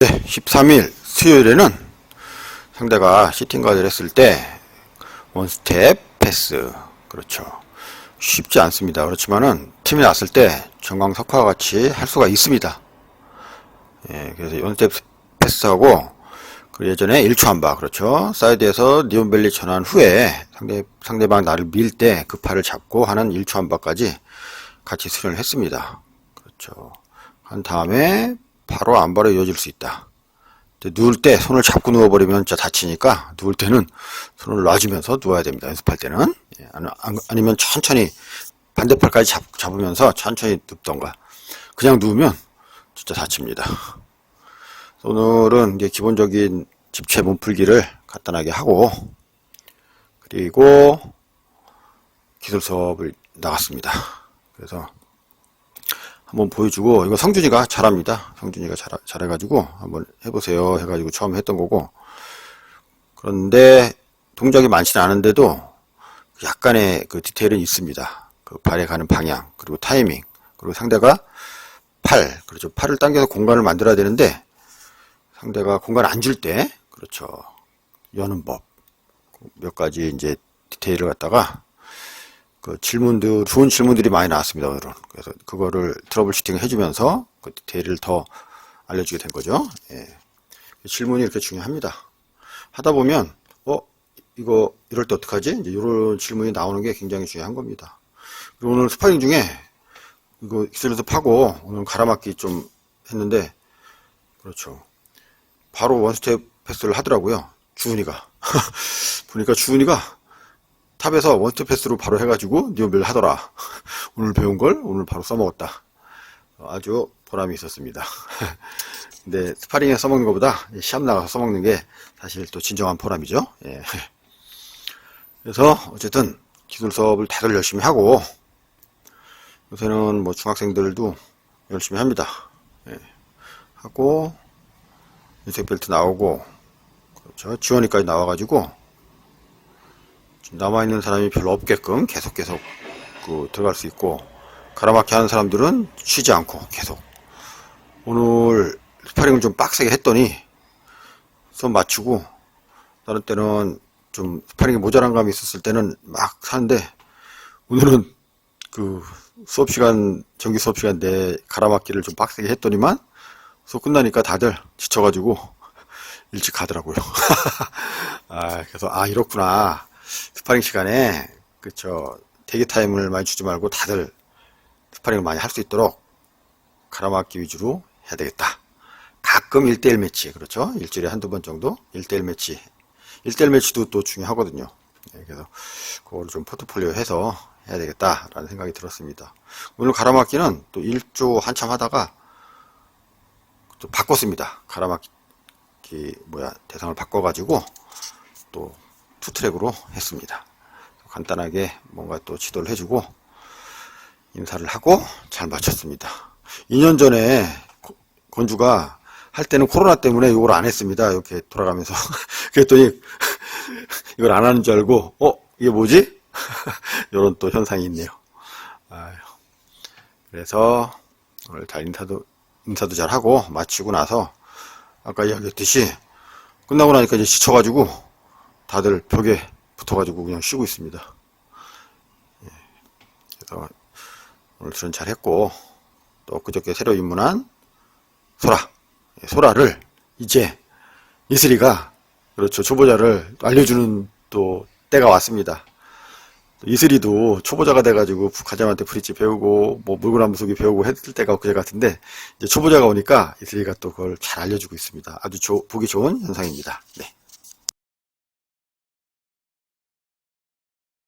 네, 13일 수요일에는 상대가 시팅가드를 했을 때 원스텝 패스. 그렇죠. 쉽지 않습니다. 그렇지만은 팀이 났을 때 정광석화와 같이 할 수가 있습니다. 예, 그래서 원스텝 패스하고 그 예전에 1초 한바 그렇죠. 사이드에서 니온벨리 전환 후에 상대, 상대방 나를 밀 때 그 팔을 잡고 하는 1초 한바까지 같이 수련을 했습니다. 그렇죠. 한 다음에 바로 안바로 이어질 수 있다 누울 때 손을 잡고 누워버리면 진짜 다치니까 누울 때는 손을 놔주면서 누워야 됩니다. 연습할 때는 예, 아니- 아니면 천천히 반대팔까지 잡, 잡으면서 천천히 눕던가 그냥 누우면 진짜 다칩니다. 오늘은 이제 기본적인 집체 몸풀기를 간단하게 하고 그리고 기술 수업을 나갔습니다. 그래서 한번 보여주고 이거 성준이가 잘합니다. 성준이가 잘 잘해가지고 한번 해보세요 해가지고 처음 했던 거고 그런데 동작이 많지는 않은데도 약간의 그 디테일은 있습니다. 그 발에 가는 방향 그리고 타이밍 그리고 상대가 팔 그렇죠 팔을 당겨서 공간을 만들어야 되는데 상대가 공간 안 줄 때 그렇죠 여는 법 몇 가지 이제 디테일을 갖다가 그 질문들 좋은 질문들이 많이 나왔습니다 오늘은. 그래서 그거를 트러블 슈팅을 해주면서 그 디테일을 더 알려주게 된 거죠. 예. 질문이 이렇게 중요합니다. 하다 보면 어 이거 이럴 때 어떡하지? 이제 이런 질문이 나오는 게 굉장히 중요한 겁니다. 그리고 오늘 스파링 중에 이거 기술에서 파고 오늘 가라막기 좀 했는데 그렇죠. 바로 원스텝 패스를 하더라고요. 주은이가. 보니까 주은이가 탑에서 원스텝 패스로 바로 해가지고 니온벨 하더라. 오늘 배운 걸 오늘 바로 써먹었다. 아주 보람이 있었습니다. 근데 스파링에 써먹는 것보다 시합 나가서 써먹는 게 사실 또 진정한 보람이죠. 예. 그래서 어쨌든 기술 수업을 다들 열심히 하고 요새는 뭐 중학생들도 열심히 합니다. 예. 하고 인색 벨트 나오고 그렇죠. 지원이까지 나와가지고 남아있는 사람이 별로 없게끔 계속 계속 그 들어갈 수 있고 가라막히 하는 사람들은 쉬지 않고 계속 오늘 스파링을 좀 빡세게 했더니 수업 마치고 다른 때는 좀 스파링이 모자란 감이 있었을 때는 막 사는데 오늘은 그 수업 시간 정기 수업 시간 내 가라막기를 좀 빡세게 했더니만 수업 끝나니까 다들 지쳐가지고 일찍 가더라고요. 아 그래서 아 이렇구나. 스파링 시간에 그쵸 대기 타임을 많이 주지 말고 다들 스파링을 많이 할 수 있도록 가라막기 위주로 해야 되겠다. 가끔 1대1 매치 그렇죠 일주일에 한두 번 정도 1대1 매치 1대1 매치도 또 중요하거든요. 네, 그래서 그거를 좀 포트폴리오 해서 해야 되겠다라는 생각이 들었습니다. 오늘 가라막기는 또 1조 한참 하다가 또 바꿨습니다. 가라막기 뭐야 대상을 바꿔가지고 또 투트랙으로 했습니다. 간단하게 뭔가 또 지도를 해주고 인사를 하고 잘 마쳤습니다. 2년 전에 고- 건주가 할 때는 코로나 때문에 이걸 안 했습니다. 이렇게 돌아가면서 그랬더니 이걸 안 하는 줄 알고 어 이게 뭐지? 이런 또 현상이 있네요. 아유. 그래서 오늘 잘 인사도 인사도 잘 하고 마치고 나서 아까 이야기했듯이 끝나고 나니까 이제 지쳐가지고 다들 벽에 붙어가지고 그냥 쉬고 있습니다. 예. 그래서 오늘 수련 잘 했고, 또 그저께 새로 입문한 소라, 예, 소라를 이제 이슬이가, 그렇죠, 초보자를 알려주는 또 때가 왔습니다. 이슬이도 초보자가 돼가지고 가자한테 브릿지 배우고 뭐 물구나무 속이 배우고 했을 때가 그제 같은데 이제 초보자가 오니까 이슬이가 또 그걸 잘 알려주고 있습니다. 아주 조- 보기 좋은 현상입니다. 네.